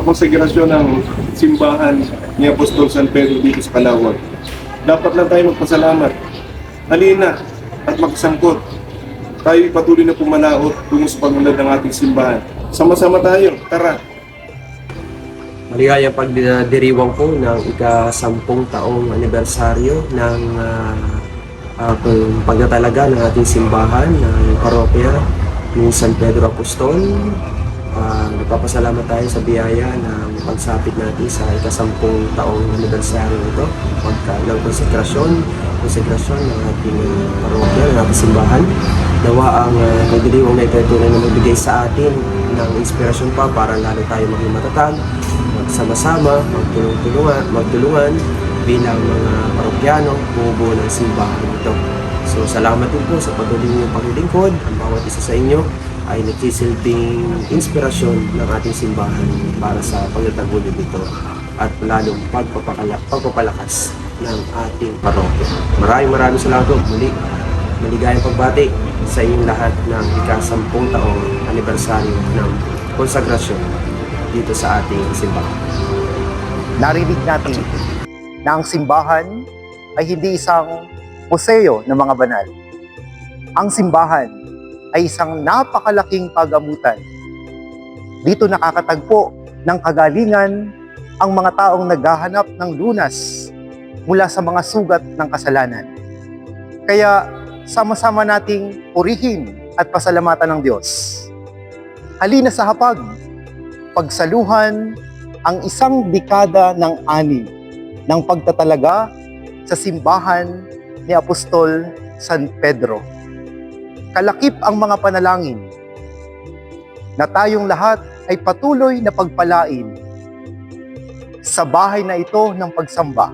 sa konsegrasyon ng simbahan ni Apostol San Pedro dito sa Calawag. Dapat lang tayo magpasalamat. Halina at magsangkot. Tayo patuloy na pumalaot tungo sa pagunlad ng ating simbahan. Sama-sama tayo. Tara. Maligayang pagdiriwang po ng ika-sampung taong anibersaryo ng uh, uh, pagtatalaga ng ating simbahan ng parokya ni San Pedro Apostol. Nagpapasalamat tayo sa biyaya ng pagsapit natin sa ikasampung taong anibersaryo ito pagka ng konsekrasyon konsekrasyon ng ating uh, parokya, ng ating simbahan. Nawa ang uh, pagdiriwang na tunay na magbigay sa atin ng inspirasyon pa para lalo tayo maging matatag magsama-sama, magtulungan, magtulungan bilang mga parokyano, bumubuo ng simbahan ito. So salamat din po sa patuloy niyong paglilingkod. Ang bawat isa sa inyo ay nagsisilbing inspirasyon ng ating simbahan para sa pagtatagulid nito at lalong pagpapakala, pagpapalakas ng ating parokya. Maraming maraming salamat po. Muli, maligayang pagbati sa inyong lahat ng ikasampung taong anibersaryo ng konsagrasyon dito sa ating simbahan. narinig natin na ang simbahan ay hindi isang museo ng mga banal. Ang simbahan ay isang napakalaking pagamutan. Dito nakakatagpo ng kagalingan ang mga taong naghahanap ng lunas mula sa mga sugat ng kasalanan. Kaya sama-sama nating purihin at pasalamatan ng Diyos. Halina sa hapag, pagsaluhan ang isang dekada ng ani ng pagtatalaga sa simbahan ni Apostol San Pedro. Kalakip ang mga panalangin na tayong lahat ay patuloy na pagpalain sa bahay na ito ng pagsamba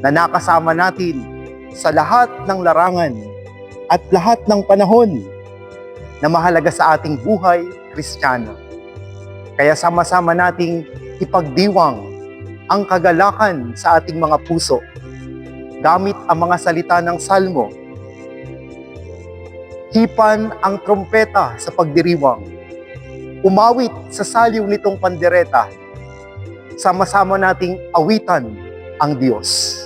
na nakasama natin sa lahat ng larangan at lahat ng panahon na mahalaga sa ating buhay kristyano. Kaya sama-sama nating ipagdiwang ang kagalakan sa ating mga puso gamit ang mga salita ng salmo. Hipan ang trompeta sa pagdiriwang. Umawit sa saliw nitong pandereta. Sama-sama nating awitan ang Diyos.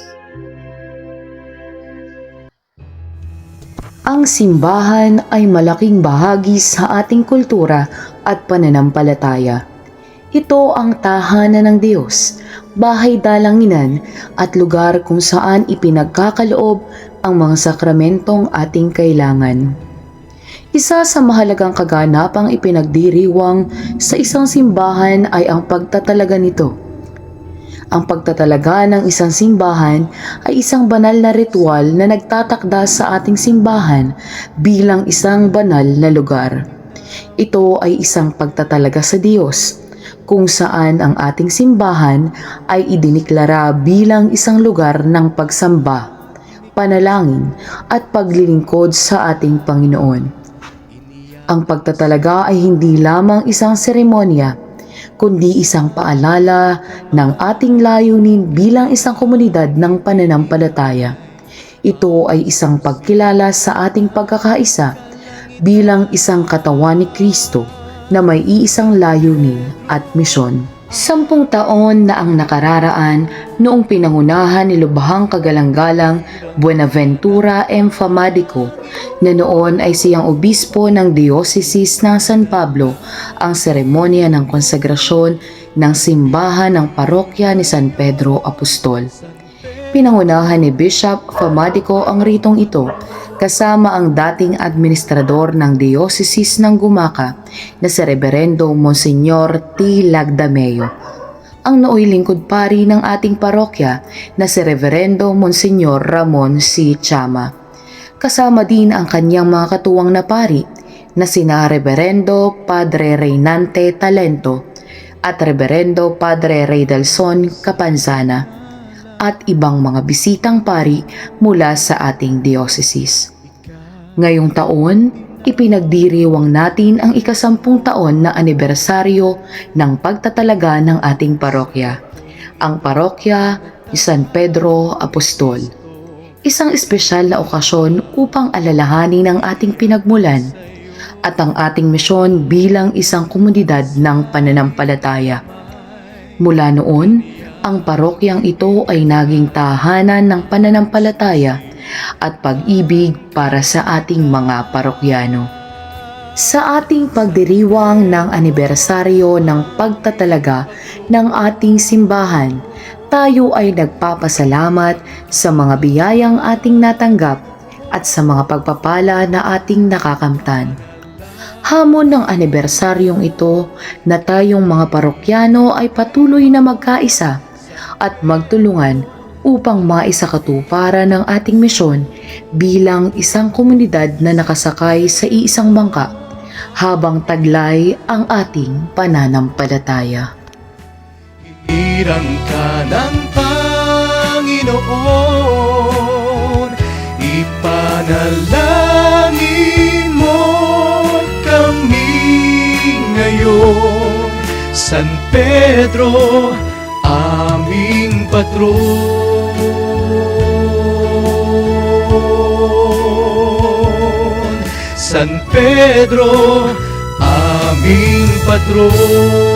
Ang simbahan ay malaking bahagi sa ating kultura at pananampalataya. Ito ang tahanan ng Diyos, bahay dalanginan at lugar kung saan ipinagkakaloob ang mga sakramentong ating kailangan. Isa sa mahalagang kaganapang ipinagdiriwang sa isang simbahan ay ang pagtatalaga nito. Ang pagtatalaga ng isang simbahan ay isang banal na ritual na nagtatakda sa ating simbahan bilang isang banal na lugar. Ito ay isang pagtatalaga sa Diyos, kung saan ang ating simbahan ay idiniklara bilang isang lugar ng pagsamba, panalangin at paglilingkod sa ating Panginoon. Ang pagtatalaga ay hindi lamang isang seremonya, kundi isang paalala ng ating layunin bilang isang komunidad ng pananampalataya. Ito ay isang pagkilala sa ating pagkakaisa bilang isang katawan ni Kristo na may iisang layunin at misyon. Sampung taon na ang nakararaan noong pinangunahan ni Lubhang Kagalang-galang Buenaventura M. Famadico na noon ay siyang obispo ng Dioceses ng San Pablo ang seremonya ng konsagrasyon ng simbahan ng parokya ni San Pedro Apostol. Pinangunahan ni Bishop Famadico ang ritong ito kasama ang dating administrador ng Dioceses ng Gumaca na si Reverendo Monsignor T. Lagdameo. Ang nooy lingkod pari ng ating parokya na si Reverendo Monsignor Ramon C. Chama. Kasama din ang kanyang mga katuwang na pari na sina Reverendo Padre Reynante Talento at Reverendo Padre Reydelson Capanzana at ibang mga bisitang pari mula sa ating diocese. Ngayong taon, ipinagdiriwang natin ang ikasampung taon na anibersaryo ng pagtatalaga ng ating parokya, ang parokya ni San Pedro Apostol. Isang espesyal na okasyon upang alalahanin ang ating pinagmulan, at ang ating misyon bilang isang komunidad ng pananampalataya. Mula noon, ang parokyang ito ay naging tahanan ng pananampalataya at pag-ibig para sa ating mga parokyano. Sa ating pagdiriwang ng anibersaryo ng pagtatalaga ng ating simbahan, tayo ay nagpapasalamat sa mga biyayang ating natanggap at sa mga pagpapala na ating nakakamtan. Hamon ng anibersaryong ito na tayong mga parokyano ay patuloy na magkaisa at magtulungan upang maisakatuparan ng ating misyon bilang isang komunidad na nakasakay sa iisang bangka habang taglay ang ating pananampalataya. Hirang ka ng Panginoon Ipanalangin mo kami ngayon. San Pedro, aming patron. San Pedro, aming patron